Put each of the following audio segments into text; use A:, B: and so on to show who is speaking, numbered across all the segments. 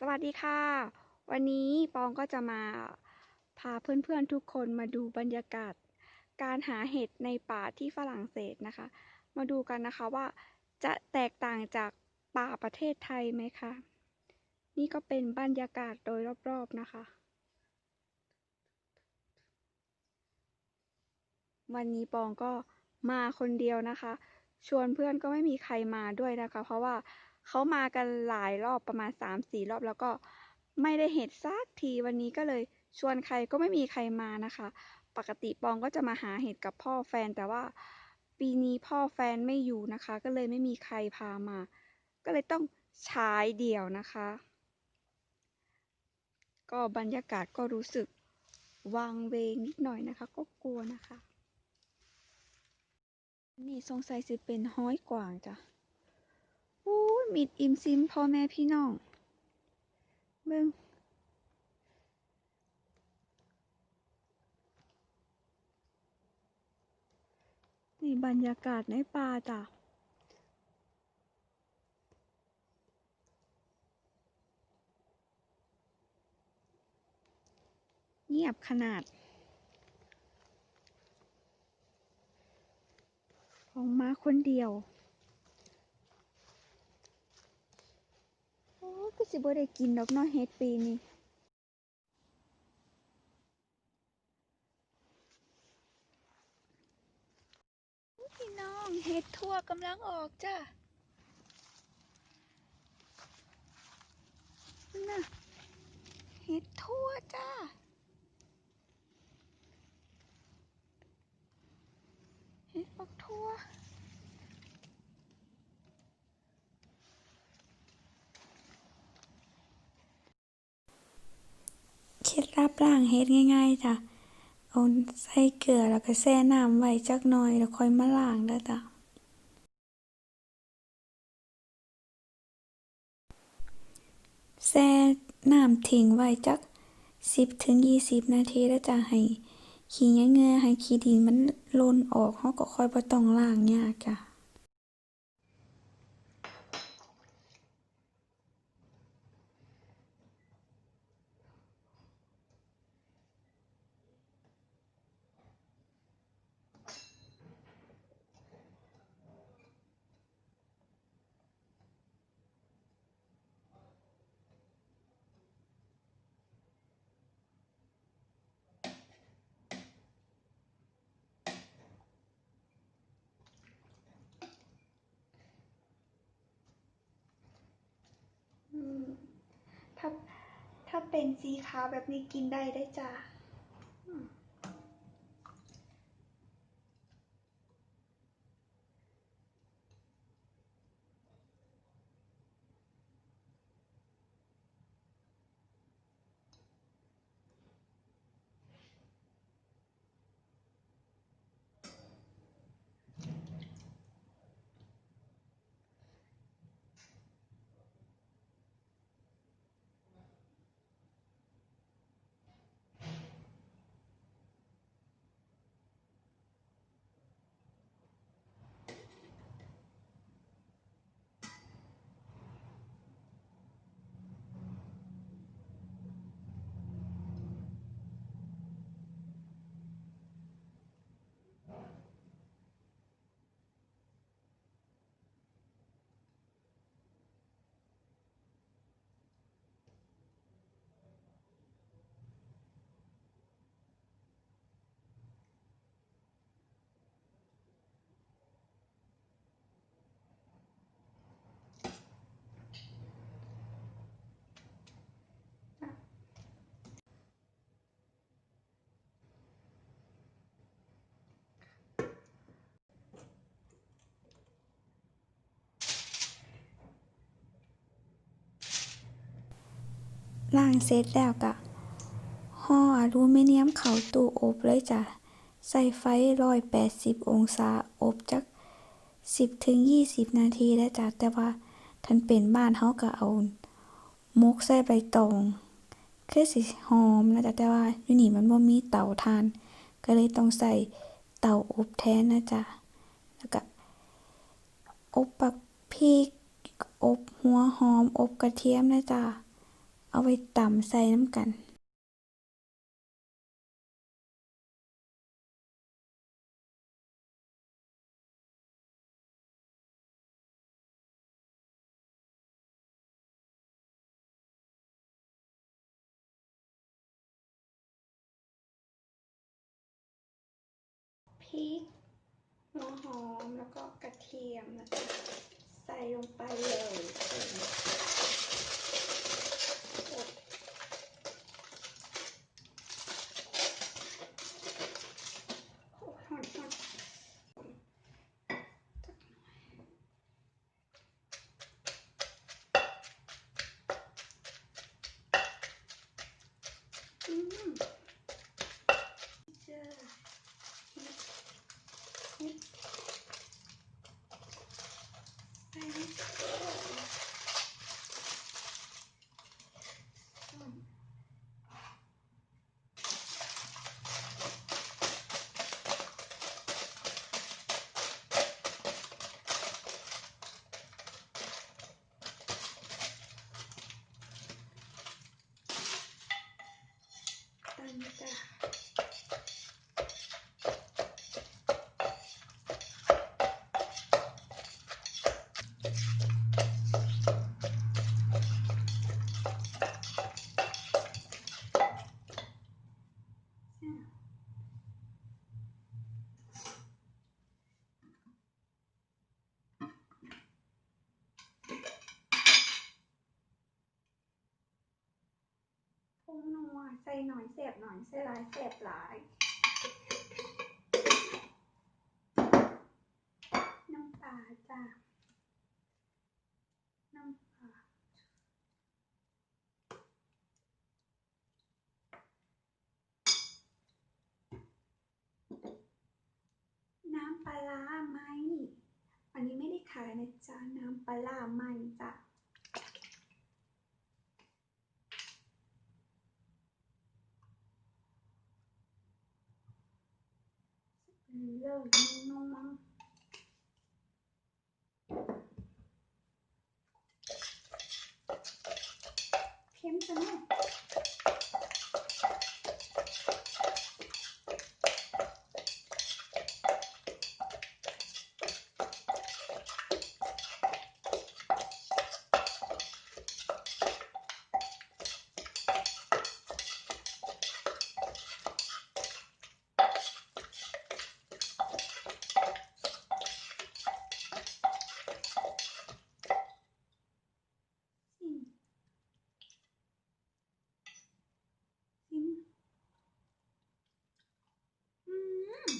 A: สวัสดีค่ะ วันนี้ปองก็จะมาพาเพื่อนๆทุกคนมาดูบรรยากาศ การหาเห็ดในป่าที่ฝรั่งเศสนะคะ มาดูกันนะคะว่าจะแตกต่างจากป่าประเทศไทยไหมคะนี่ก็เป็นบรรยากาศโดยรอบๆนะคะ วันนี้ปองก็มาคนเดียวนะคะ ชวนเพื่อนก็ไม่มีใครมาด้วยนะคะ เพราะว่า เขามากันหลายรอบประมาณ3ามสี่รอบแล้วก็ไม่ได้เห็ดสักทีวันนี้ก็เลยชวนใครก็ไม่มีใครมานะคะ ปกติปองก็จะมาหาเห็ดกับพ่อแฟนแต่ว่าปีนี้พ่อแฟนไม่อยู่นะคะ ก็เลยไม่มีใครพามา ก็เลยต้องใช้เดี่ยวนะคะ ก็บรรยากาศก็รู้สึกวางเวงนิดหน่อยนะคะ ก็กลัวนะคะ นี่สงสัยสิเป็นห้อยกวางจ้ะ อู้มิดอิ่มซิมพ่อแม่พี่น้องเบิ่งนี่บรรยากาศในป่าจ้ะเงียบขนาดออกมาคนเดียว โอ้ย ก็สิบ่ได้กินดอกเนาะเฮ็ดปีนี้พี่น้องเฮ็ดทั่วกำลังออกจ้ะน่ะเฮ็ดทั่วจ้า เฮ็ดปักทั่ว เคล็ดลับล้างเฮ็ดง่ายๆจ้ะเอาใส่เกลือแล้วก็แช่น้ำไว้จักหน่อยแล้วค่อยมาล้างเด้อจ้ะแช่น้ำทิ้งไว้จัก10-20นาทีแล้วจะให้ขี้เงื่อให้ขี้ดินมันล่นออกเราก็ค่อยบ่ต้องล้างยากจ้ะ ถ้าถ้าเป็นสีขาวแบบนี้กินได้ได้จ้า ล้างเสร็จแล้วก็ห่ออลูมิเนียมเข้าตู้อบเลยจ้ะ ใส่ไฟ180องศาอบจัก10-20นาทีแล้วจ้ะ แต่ว่าคันเป็นบ้านเราก็เอาหมกใส่ใบตองคือสิหอมนะจ๊ะแต่ว่าอยู่นี่มันบ่มีเตาถ่าน ก็เลยต้องใส่เตาอบแทนนะจ๊ะแล้วก็อบบักพริกอบหัวหอม อบกระเทียมนะจ๊ะ เอาไว้ตำใส่น้ำกัน พริกหัวหอมแล้วก็กระเทียมนะคะใส่ลงไปเลยกดโอ้ยหอนหอนจักหน่อยอืมเจอเฮ็ดเฮ็ดไปนะอืม ตามจ้ะอืมผ งนัวใส่หน่อยแสบหน่อยใส่หลายแสบหลาย น้ำปลาจ้ะน้ำปลาน้ำปลาร้าไหมอันนี้ไม่ได้ขายนะจ๊ะน้ำปลาร้าไหมจ้ะ เลิกนัวเค็มจังเลยอืมอืมอืม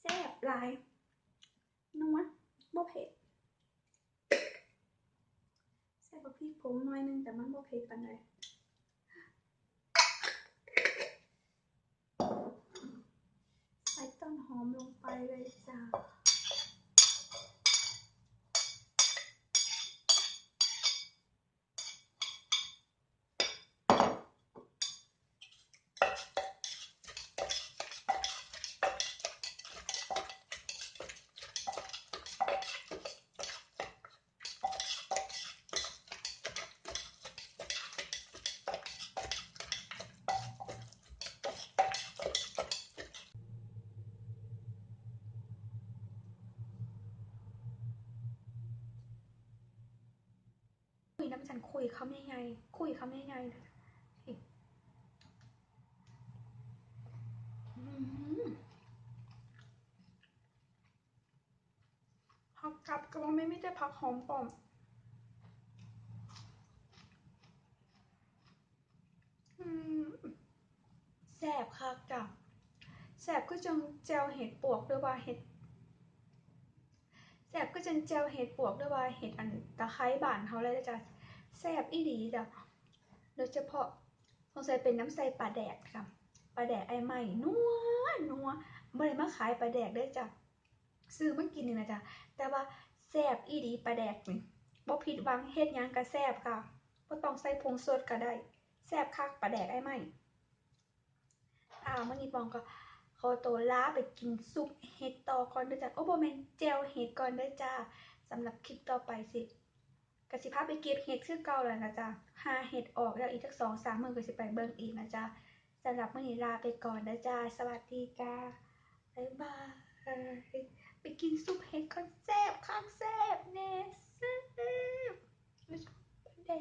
A: แซ่บห ลายนัวบ่เผ็ดใส่บักพริกผงหน่อยนึงแต่มันบ่เผ็ดปานใดใส่ต้นหอมลงไปเลยจ้า คุยน้ำฉันคุยเขาไม่ไง คุยเขาไม่ไงนะผักกับก็ไม่ไม่ได้ผักหอมปอมแสบค่ะกับแสบก็จังแจวเห็ดปวกด้วยว่าเห็ดแสบก็จังแจวเห็ดปวกด้วยว่าเห็ดอันตะไคร้บานเขาเลยนะจ้ะ แสบอีดีจ้ะโดยเฉพาะสงสัยเป็นน้ำใสปลาแดกค่ะปลาแดกไอใหม่นัวนัวไม่ได้มาขายปลาแดกเด้จ้ะซื้อมากินนี่นะจ๊ะแต่ว่าแสบอีดีปลาแดกนี่บ่ผิดหวังเฮ็ดยังก็แสบค่ะบ่ต้องใส่ผงสดก็ได้แสบคักปลาแดกไอใหม่อ่ามื่อนี้ปองก็ขอตัวลาไปกินซุปเห็ดต่อก่อนด้อจ้ะโอ้บ่แมนแจ่วเห็ดก่อนด้อจ้าสำหรับคลิปต่อไปสิ ก็สิพาไปเก็บเห็ดชื่อเก่าแล้วนะจ๊ะหาเห็ดออกแล้วอีกสักสองสามมือก็สิไปเบิ่งอีกนะจ๊ะสำหรับมื้อนี้ลาไปก่อนนะจ๊ะสวัสดีจ้าบ๊ายบายไปกินซุปเห็ดคอนเซปข้างแซบแน่แซบไม่ชอเด็